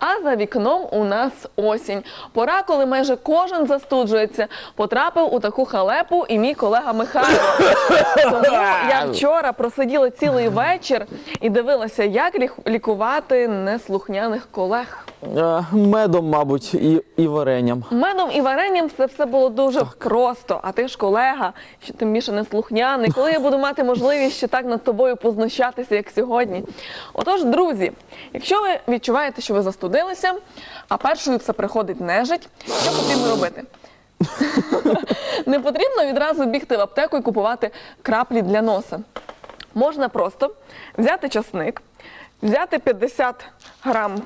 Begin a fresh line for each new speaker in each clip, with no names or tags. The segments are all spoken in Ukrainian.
А за вікном у нас осінь. Пора, коли майже кожен застуджується. Потрапив у таку халепу і мій колега Михайло. Тому я вчора просиділа цілий вечір і дивилася, як лік- лікувати неслухняних колег.
Е, Медом, мабуть, і, і варенням.
Медом і варенням це все було дуже просто. А ти ж колега, що тим більше неслухняний. Коли я буду мати можливість ще так над тобою познущатися, як сьогодні. Отож, друзі, якщо ви відчуваєте, що ви застудилися, а першою це приходить нежить, що потрібно робити? Не потрібно відразу бігти в аптеку і купувати краплі для носа. Можна просто взяти часник, взяти 50 грам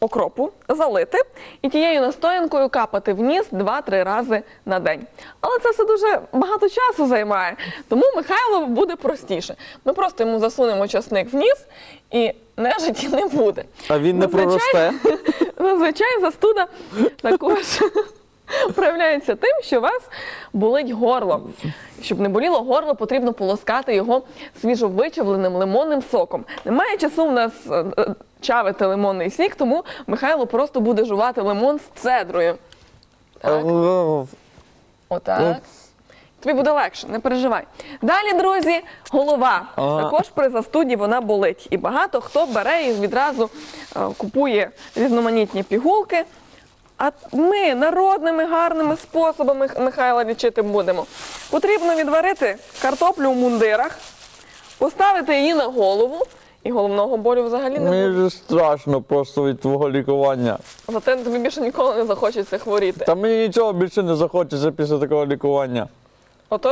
окропу, залити і тією настоянкою капати в ніс 2-3 рази на день. Але це все дуже багато часу займає, тому Михайло буде простіше. Ми просто йому засунемо часник в ніс і нежиті не буде.
А він не проросте.
Зазвичай застуда також проявляється тим, що у вас болить горло. Щоб не боліло горло, потрібно полоскати його свіжовичавленим лимонним соком. Немає часу в нас е, е, чавити лимонний сік, тому Михайло просто буде жувати лимон з цедрою. Так, отак. Тобі буде легше, не переживай. Далі, друзі, голова. Також при застуді вона болить. І багато хто бере і відразу е, купує різноманітні пігулки. А ми народними гарними способами Михайла лічити будемо. Потрібно відварити картоплю в мундирах, поставити її на голову, і головного болю взагалі не буде.
Мені вже страшно просто від твого лікування.
Зате тобі більше ніколи не захочеться хворіти.
Та мені нічого більше не захочеться після такого лікування.